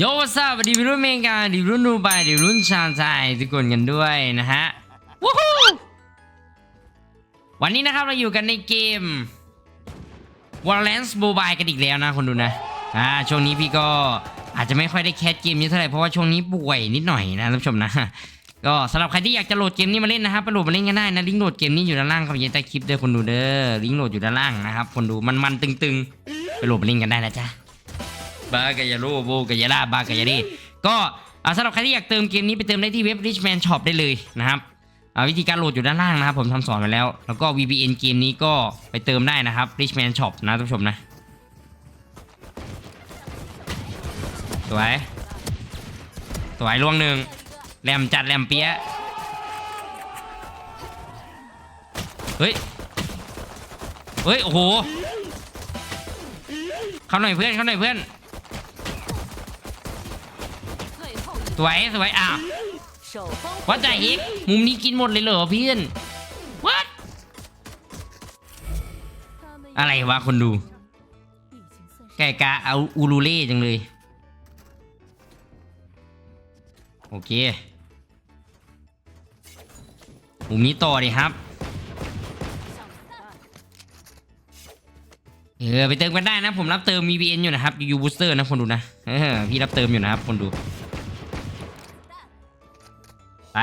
โยวัสวัสดีวัยรุ่นเมกาดีรุ่นนูบายดีรุ่นชาญชายทุกคนกันด้วยนะฮะวู้ฮู้วันนี้นะครับเราอยู่กันในเกม Valorant Mobile กันอีกแล้วนะคนดูนะอ่าช่วงนี้พี่ก็อาจจะไม่ค่อยได้แคสเกมเยอะเท่าไหร่เพราะว่าช่วงนี้ป่วยนิดหน่อยนะท่านผู้ชมนะก็สำหรับใครที่อยากจะโหลดเกมนี้มาเล่นนะครับไปโหลดมาเล่นกันได้นะลิงก์โหลดเกมนี้อยู่ด้านล่างครับยู่ใต้คลิปเด้อคนดูเด้อลิงก์โหลดอยู่ด้านล่างนะครับคนดูมันๆตึงๆ ไปโหลดมาเล่นกันได้นะจ๊ะ บากายาโรโบกายาลาบากายาเดก็สำหรับใครที่อยากเติมเกมนี้ไปเติมได้ที่เว็บ Richman Shop ได้เลยนะครับวิธีการโหลดอยู่ด้านล่างนะครับ ผมทำสอนไปแล้ว แล้วก็ VPN เกมนี้ก็ไปเติมได้นะครับ Richman Shop นะท่านผู้ชมนะสวยสวยล่วงหนึ่งแหลมจัดแหลมเปี้ยะเฮ้ย เฮ้ย โอ้โห เข้าหน่อยเพื่อน เข้าหน่อยเพื่อน最后 สวยสวยอะว่าใจฮิกมุมนี้กินหมดเลยเหรอเพื่อนวัดอะไรวะคนดู แกกาเอาอูรูเล่จังเลย โอเค มุมนี้ต่อดีครับ เออ ไปเติมกันได้นะ ผมรับเติมมีบีเอ็นอยู่นะครับยูบูสเตอร์นะคนดูนะพี่รับเติมอยู่นะครับคนดู ไป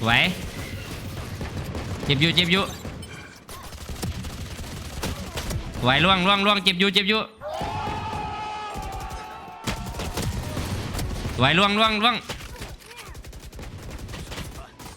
สวยเจ็บอยู่เจ็บอยู่วยล่วงล่วงล่วงจ็บยูจ็บยู่วยล่วงล่วงล่วง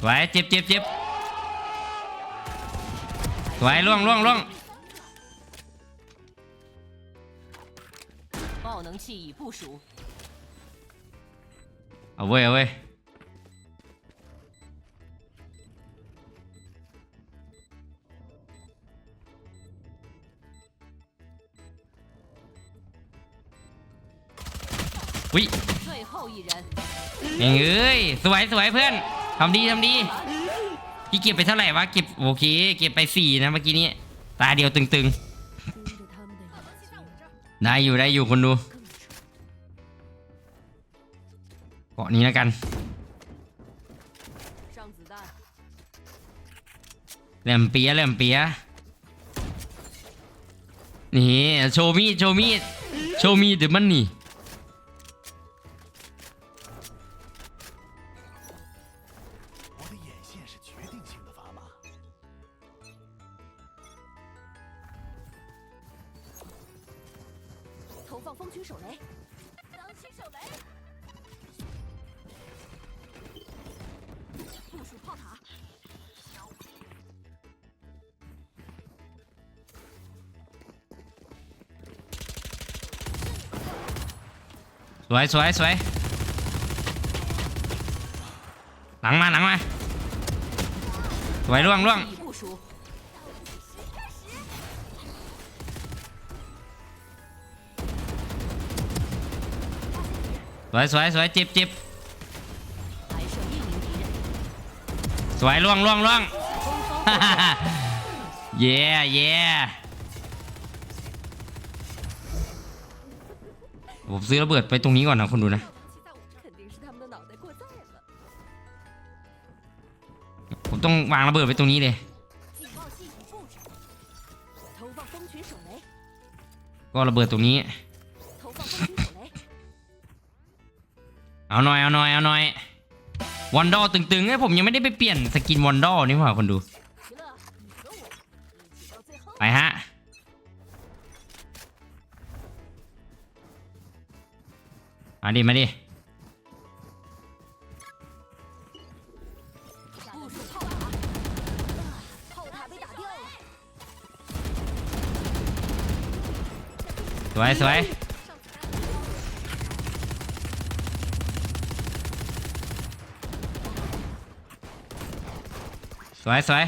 สวยเจ็บเจ็บเจ็บสวยล่วงล่วงล่วง 爆能器已部署， เอาเว้ยเอาเว้ยวิ 最后一人， เอ้ยสวยสวยเพื่อนทำดีทำดีพี่เก็บไปเท่าไหร่วะเก็บโอเค เก็บไปสี่นะเมื่อกี้นี้ตาเดียวตึงๆ ได้อยู่ได้อยู่คนดูเกาะนี้แล้วกันแหลมเปียแหลมเปียนี่โชว์มีดโชว์มีดโชว์มีดหรือมันนี่ สวยสวยสวยหลังมาหลังมาสวยร่วงร่วงสวยสวยสวยจิบจิบสวยล่วงล่วงล่วงเย่เย่ ผมซื้อระเบิดไปตรงนี้ก่อนนะคนดูนะผมต้องวางระเบิดไปตรงนี้เลยก็ระเบิดตรงนี้ เอาหน่อยเอาหน่อยเอาหน่อย วันดอตึงๆไอ้ผมยังไม่ได้ไปเปลี่ยนสกินวันดอนี่หว่าคนดู ไปฮะ อันนี้มาดิสวยสวยสวยสวย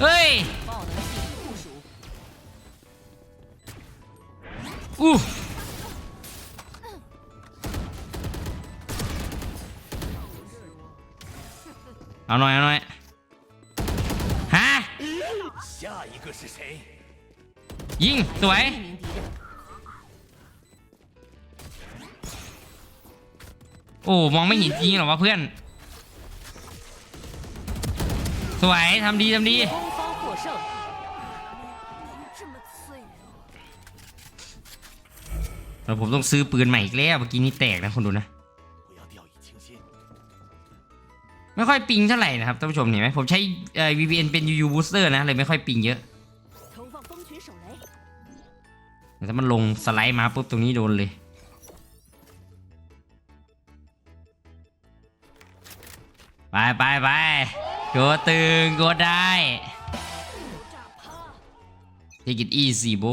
เฮ้ย อู้เอาหน่อยเอาหน่อยฮะยิงสวยโอ้มองไม่เห็นจริงหรอวะเพื่อน สวยทำดีทำดี แต่ผมต้องซื้อปืนใหม่อีกแล้วเมื่อกี้นี้แตกนะคุณดูนะ ไม่ค่อยปิงเท่าไหร่นะครับท่านผู้ชมเห็นไหมผมใช้ VPN เป็น UU Booster นะเลยไม่ค่อยปิงเยอะถ้ามันลงสไลด์มาปุ๊บตรงนี้โดนเลยไปไปไปโกตึงโกได้ Take it easy bro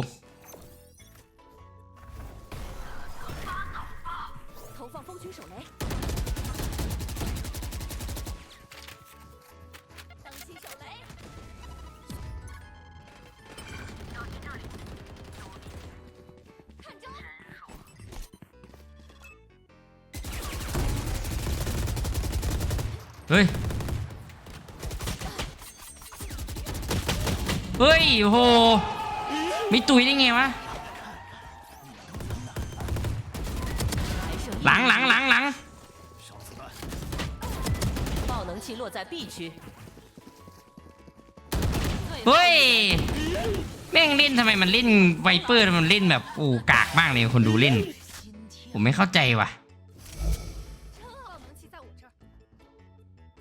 ุยได้ไงวะ หลังหลังหลังหลังเฮ้ย แม่งเล่นทำไมมันเล่นไวเปอร์มันเล่นแบบอูกากมากเลยคนดูเล่น ผมไม่เข้าใจว่ะ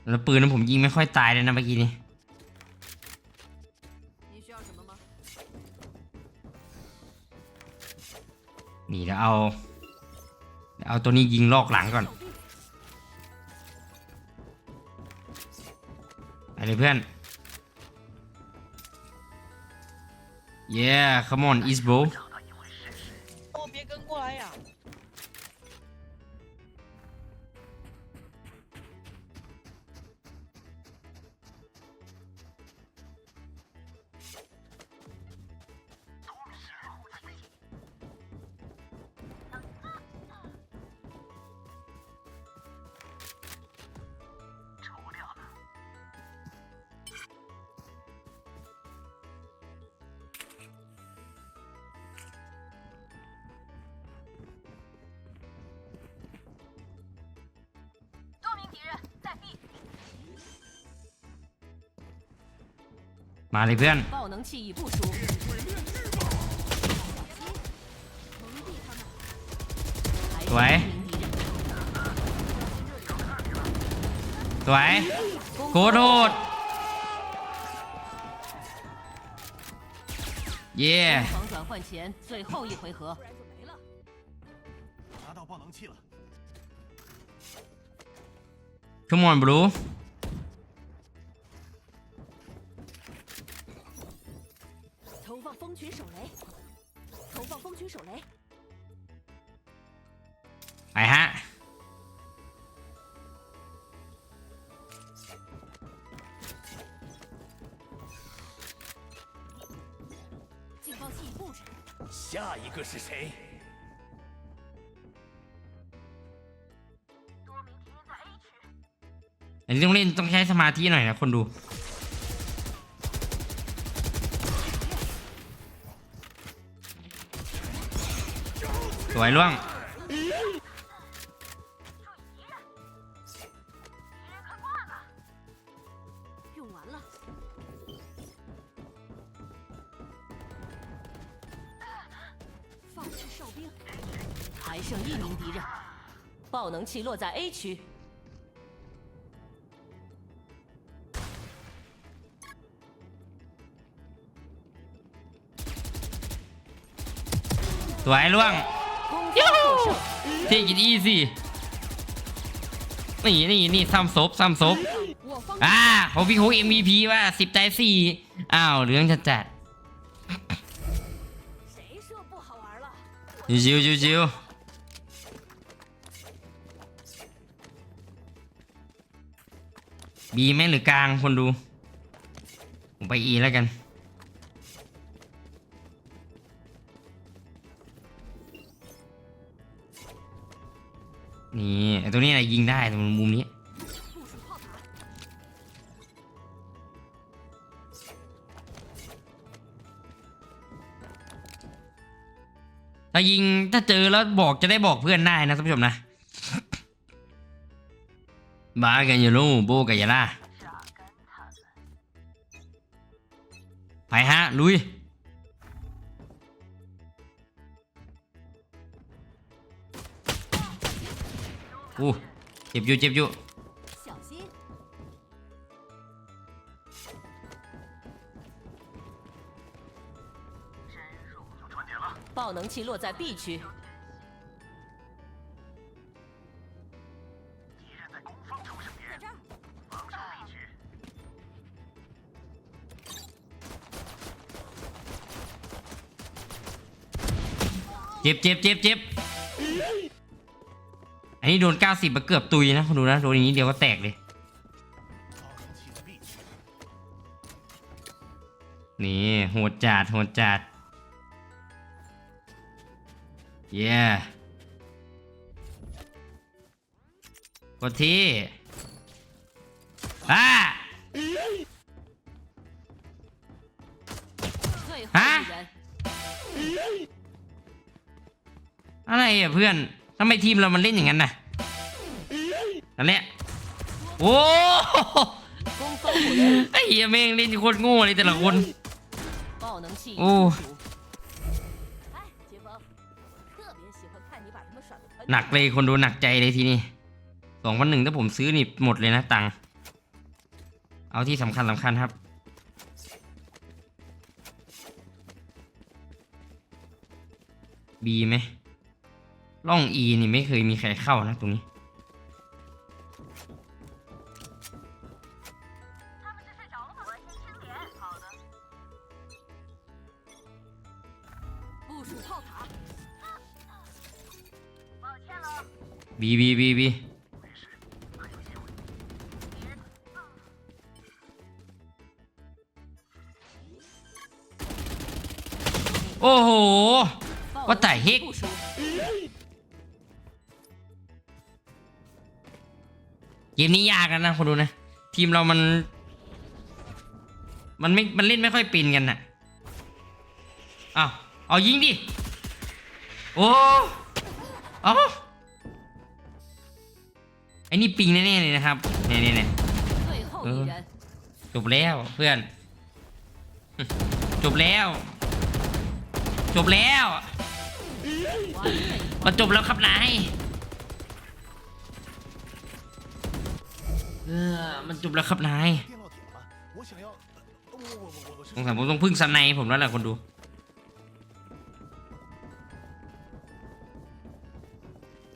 แล้วปืนนั้นผมยิงไม่ค่อยตายเลยนะเมื่อกี้นี้ นี่เดี๋ยวเอาเดี๋ยวเอาตัวนี้ยิงลอกหลังก่อนไปเลยเพื่อน yeah come on East bro มาเลยเพื่อน 爆能器已部署。蒙蔽他们。สวย 一名敌人。 สวย โกโดด เย่ 防转换前最后一回合。不然就没了。拿到爆能器了， come on bro ไปฮะ 警报器已布置。下一个是谁？ อันนี้ต้องเล่นต้องใช้สมาธิหน่อยนะคนดู สวยล่วง 用完了。放弃哨兵。还剩一名敌人。爆能器落在 A 区。 สวยล่วง Take it easy นี่นี่นี่ซ้ำซบซ้ำซบอ่าผมพี่โฮเอ็มวีพีว่าสิบใจสี่อ้าวเรื่องจัดจัดจิวจิวจิวบีไหมหรือกลางคนดู ผมไปอีแล้วกัน นี่ตัวนี้นะยิงได้ตรงมุมนี้ ถ้ายิงถ้าเจอแล้วบอกจะได้บอกเพื่อนได้นะท่านผู้ชมนะ บากันอยู่ลูโบกันยาล่าไปฮะ ลุย อู้เจ็บอยู่เจ็บอยู่ 小心！爆能器落在 B 区，在这儿。 เจ็บเจ็บเจ็บเจ็บอั นี่โดน 90มาเกือบตุยนะคุณดูนะโดนอย่างนี้เดียวก็แตกเลยนี่โหดจัดโหดจัดเย่กดที่อะฮะอะไรอะเพื่อนทำไมทีมเรามันเล่นอย่างนั้นน่ะ นั่นแหละโอ้ไอ้เหี้ยแม่งเล่นโคตรโง่เลยแต่ละคนโอ้หนักเลยคนดูหนักใจเลยทีนี้สองพันหนึ่งถ้าผมซื้อนี่หมดเลยนะตังเอาที่สำคัญสำคัญครับบีไหมล่องอีนี่ไม่เคยมีใครเข้านะตรงนี้ีบีบีบีโอ้โหว่าแต่ฮิกเกมนี้ยากนะคนดูนะ ทีมเรามัน มันไม่ มันเล่นไม่ค่อยปีนกันนะอ้าว เอายิงดิ โอ้ เอา ไอ้นี่ปิงแน่ๆเลยนะครับเนี่ยเนี่ยเนี่ยจบแล้วเพื่อน จบแล้ว จบแล้วมาจบแล้วครับนายเออมันจบแล้วครับนายสงสัยผมต้องพึ่งสันในผมแล้วแหละคนดู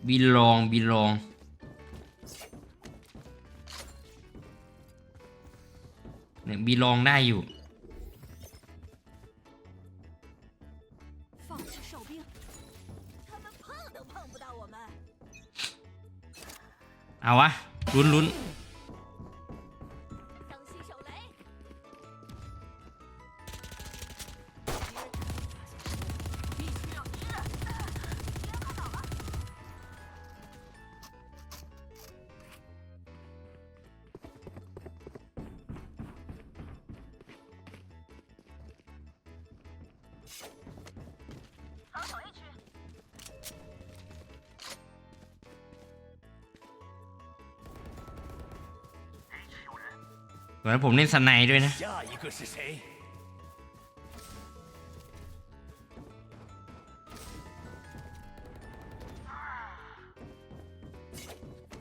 บีลองบีลอง่บีลองได้อยู่เอาวะลุ้นลุ้น วยผมเล่นสไยด้วยนะ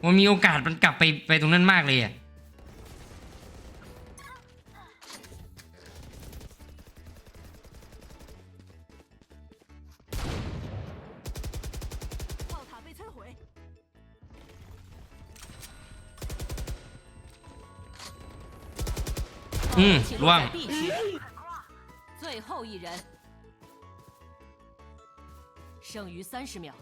มันมีโอกาสมันกลับไปไปตรงนั้นมากเลยอะ 嗯，乱了。最后一人，剩余三十秒。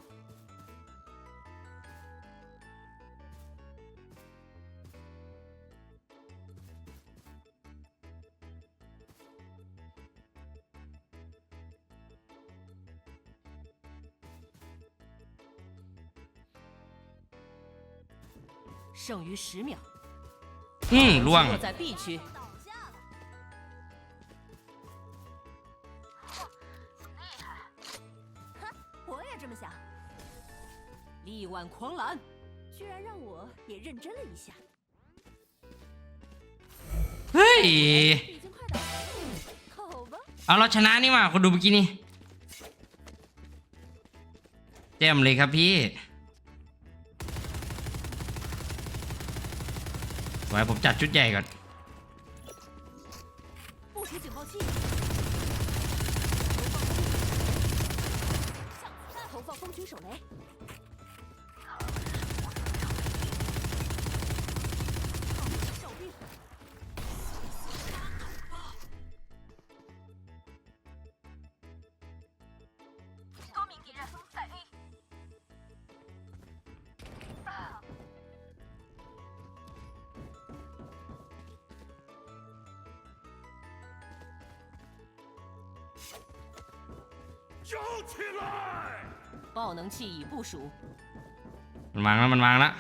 剩余十秒，嗯，乱了。在 B 区。挽狂澜，居然让我也认真了一下。 เฮ้ย 已经快打完了，好吧。 เอาเราชนะนี่หว่าคนดูเมื่อกี้นี่เต็มเลยครับพี่ไว้ผมจัดชุดใหญ่ก่อน 摇起来！爆能器已部署， มันวางแล้วมันวางแล้ว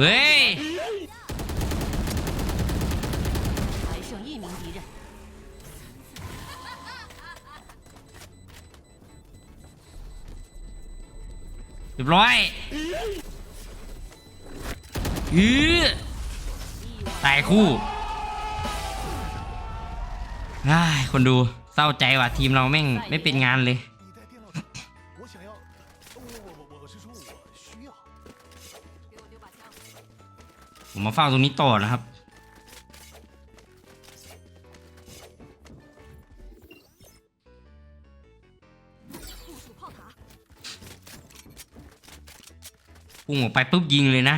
เฮ้ยเรียบร้อยอือตายคู่คนดูเศร้าใจว่ะทีมเราแม่งไม่เป็นงานเลย มมาเฝ้าตรงนี้ต่อนะครับ พุ่งออกไปปุ๊บยิงเลยนะ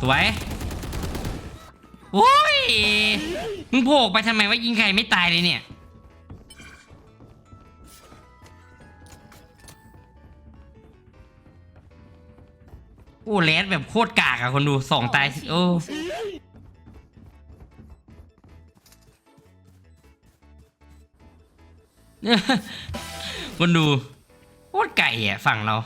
สวย โอ้ยมึงโผล่ออกไปทำไมว่ายิงใครไม่ตายเลยเนี่ย โอ้แลดแบบโคตรกากอะคนดูสองตายสิโอ้คนดูโคตรไก่อะฝั่งเรา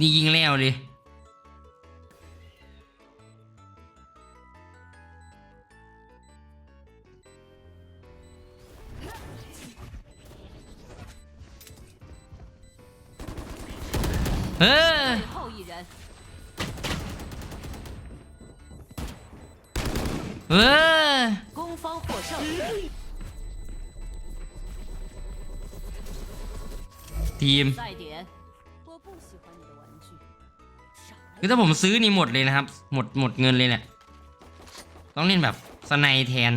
นี่ยิงแล้วเลยเออ 最后一人， เออ 攻方获胜。 ทีม คือถ้าผมซื้อนี่หมดเลยนะครับ หมดหมดเงินเลยแหละต้องเล่นแบบสไนแทน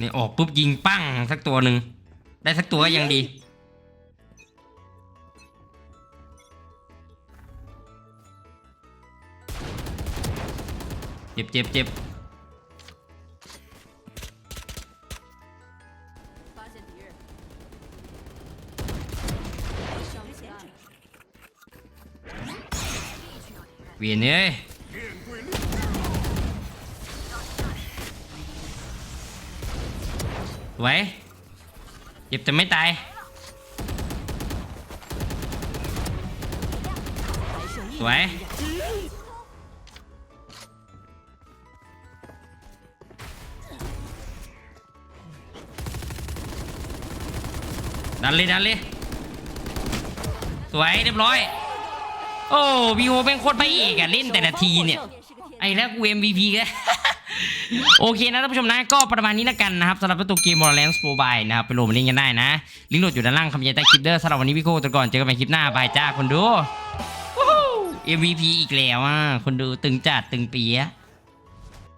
นี่ออกปุ๊บยิงปั้งสักตัวหนึ่ง ได้สักตัวยังดี เจ็บเจ็บเจ็บเวียนเอ้ยไว้เจ็บแต่ไม่ตายสวย ดันเลยดันเลยสวยเรียบร้อย โอ้วีโอเป็นโคตรพระเอกอะเล่นแต่ละทีเนี่ย ไอ้แล้วกู MVP กันโอเคนะท่านผู้ชมนะก็ประมาณนี้แล้วกันนะครับสำหรับตัวเกม Borderlands Mobile นะครับ ไปโหลดมาเล่นกันได้นะ ลิงก์โหลดอยู่ด้านล่างคำยายใต้คลิปเด้อสำหรับวันนี้พี่โก้ตัวก่อนเจอกันใหม่คลิปหน้าบายจ้าคนดู MVP อีกแล้วอะคนดูตึงจัดตึงเปียะ